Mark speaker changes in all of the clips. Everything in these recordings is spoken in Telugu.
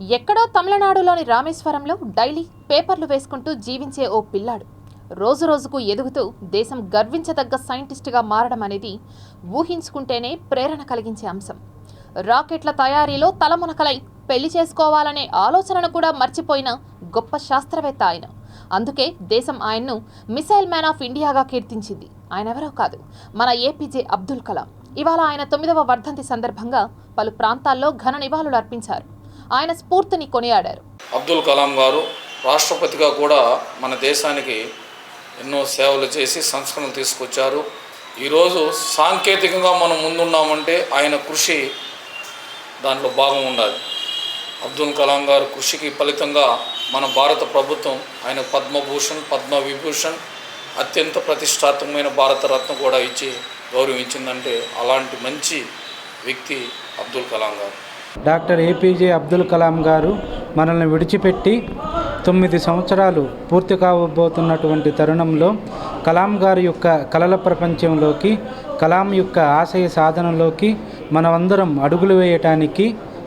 Speaker 1: ఎక్కడో తమిళనాడులోని రామేశ్వరంలో డైలీ పేపర్లు వేసుకుంటూ జీవించే ఓ పిల్లాడు. రోజు రోజుకు ఎదుగుతూ దేశం గర్వించదగ్గ సైంటిస్టుగా మారడం అనేది ఊహించుకుంటేనే ప్రేరణ కలిగించే అంశం. రాకెట్ల తయారీలో తలమునకలై పెళ్ళి చేసుకోవాలనే ఆలోచనను కూడా మర్చిపోయిన గొప్ప శాస్త్రవేత్త ఆయన. అందుకే దేశం ఆయన్ను మిసైల్ మ్యాన్ ఆఫ్ ఇండియాగా కీర్తించింది. ఆయన ఎవరో కాదు మన ఏపీజే అబ్దుల్ కలాం. ఇవాళ ఆయన తొమ్మిదవ వర్ధంతి సందర్భంగా పలు ప్రాంతాల్లో ఘన నివాళులు అర్పించారు ఆయన స్ఫూర్తిని కొనియాడారు.
Speaker 2: అబ్దుల్ కలాం గారు రాష్ట్రపతిగా కూడా మన దేశానికి ఎన్నో సేవలు చేసి సంస్కరణలు తీసుకొచ్చారు. ఈరోజు సాంకేతికంగా మనం ముందున్నామంటే ఆయన కృషి దాంట్లో భాగం ఉండాలి. అబ్దుల్ కలాం గారు కృషికి ఫలితంగా మన భారత ప్రభుత్వం ఆయన పద్మభూషణ్ పద్మ విభూషణ్ అత్యంత ప్రతిష్టాత్మకమైన భారతరత్న కూడా ఇచ్చి గౌరవించిందంటే అలాంటి మంచి వ్యక్తి అబ్దుల్ కలాం గారు.
Speaker 3: డాక్టర్ ఏపీజే అబ్దుల్ కలాం గారు మనల్ని విడిచిపెట్టి తొమ్మిది సంవత్సరాలు పూర్తి కాబోతున్నటువంటి తరుణంలో కలాం గారి యొక్క కలల ప్రపంచంలోకి కలాం యొక్క ఆశయ సాధనలోకి మనమందరం అడుగులు వేయటానికి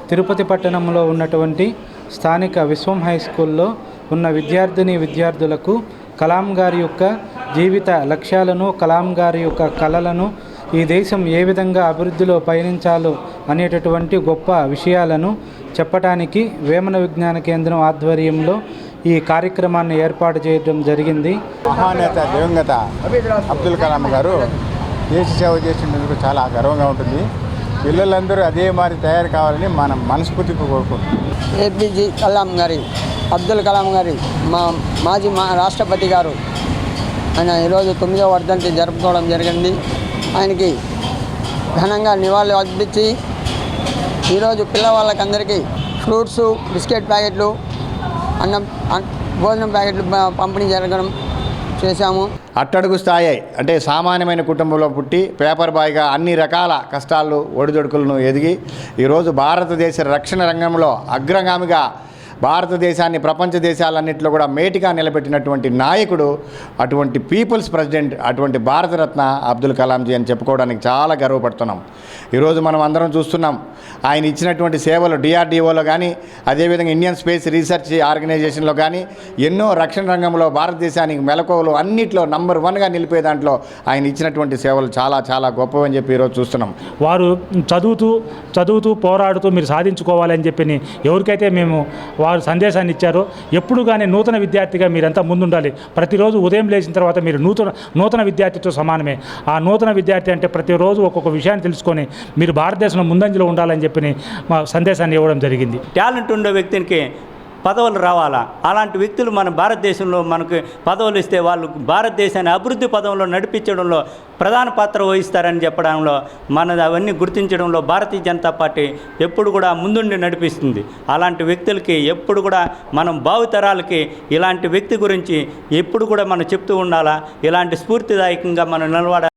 Speaker 3: తిరుపతి పట్టణంలో ఉన్నటువంటి స్థానిక విశ్వం హై స్కూల్లో ఉన్న విద్యార్థిని విద్యార్థులకు కలాం గారి యొక్క జీవిత లక్ష్యాలను కలాం గారి యొక్క కళలను ఈ దేశం ఏ విధంగా అభివృద్ధిలో పయనించాలో అనేటటువంటి గొప్ప విషయాలను చెప్పటానికి వేమన విజ్ఞాన కేంద్రం ఆధ్వర్యంలో ఈ కార్యక్రమాన్ని ఏర్పాటు చేయడం జరిగింది.
Speaker 4: మహానేత దివంగత అబ్దుల్ కలాం గారు దేశ సేవ చేసినందుకు చాలా గర్వంగా ఉంటుంది. పిల్లలందరూ అదే మారి తయారు కావాలని మనం మనస్ఫూర్తిగా కోరుకుంటున్నాం.
Speaker 5: ఏపీజే కలాం గారి అబ్దుల్ కలాం గారి మా మాజీ మా రాష్ట్రపతి గారు ఆయన ఈరోజు తొమ్మిదవ వర్ధంతి జరుపుకోవడం జరిగింది. ఆయనకి ఘనంగా నివాళులు అర్పించి ఈరోజు పిల్లవాళ్ళకందరికీ ఫ్రూట్స్ బిస్కెట్ ప్యాకెట్లు అన్నం భోజనం ప్యాకెట్లు పంపిణీ జరగడం చేశాము.
Speaker 4: అట్టడుగు స్థాయి అంటే సామాన్యమైన కుటుంబంలో పుట్టి పేపర్ బాయ్గా అన్ని రకాల కష్టాలు ఒడిదొడుకులను ఎదిగి ఈరోజు భారతదేశ రక్షణ రంగంలో అగ్రగామిగా భారతదేశాన్ని ప్రపంచ దేశాలన్నింటిలో కూడా మేటిగా నిలబెట్టినటువంటి నాయకుడు అటువంటి పీపుల్స్ ప్రెసిడెంట్ అటువంటి భారతరత్న అబ్దుల్ కలాంజీ అని చెప్పుకోవడానికి చాలా గర్వపడుతున్నాం. ఈరోజు మనం అందరం చూస్తున్నాం ఆయన ఇచ్చినటువంటి సేవలు డిఆర్డిఓలో కానీ అదేవిధంగా ఇండియన్ స్పేస్ రీసెర్చ్ ఆర్గనైజేషన్లో కానీ ఎన్నో రక్షణ రంగంలో భారతదేశానికి మెలకువలు అన్నిట్లో నంబర్ వన్గా నిలిపే దాంట్లో ఆయన ఇచ్చినటువంటి సేవలు చాలా చాలా గొప్పవని చెప్పి ఈరోజు చూస్తున్నాం.
Speaker 6: వారు చదువుతూ చదువుతూ పోరాడుతూ మీరు సాధించుకోవాలని చెప్పి ఎవరికైతే మేము వారు సందేశాన్ని ఇచ్చారో ఎప్పుడు కానీ నూతన విద్యార్థిగా మీరంతా ముందుండాలి. ప్రతిరోజు ఉదయం లేచిన తర్వాత మీరు నూతన నూతన విద్యార్థితో సమానమే. ఆ నూతన విద్యార్థి అంటే ప్రతిరోజు ఒక్కొక్క విషయాన్ని తెలుసుకొని మీరు భారతదేశంలో ముందంజలో ఉండాలని చెప్పి మా సందేశాన్ని ఇవ్వడం జరిగింది.
Speaker 7: టాలెంట్ ఉండే వ్యక్తికి పదవులు రావాలా? అలాంటి వ్యక్తులు మన భారతదేశంలో మనకు పదవులు ఇస్తే వాళ్ళు భారతదేశాన్ని అభివృద్ధి పదంలో నడిపించడంలో ప్రధాన పాత్ర వహిస్తారని చెప్పడంలో మన అవన్నీ గుర్తించడంలో భారతీయ జనతా పార్టీ ఎప్పుడు కూడా ముందుండి నడిపిస్తుంది. అలాంటి వ్యక్తులకి ఎప్పుడు కూడా మనం భావితరాలకి ఇలాంటి వ్యక్తి గురించి ఎప్పుడు కూడా మనం చెప్తూ ఉండాలా? ఇలాంటి స్ఫూర్తిదాయకంగా మనం నిలబడాలి?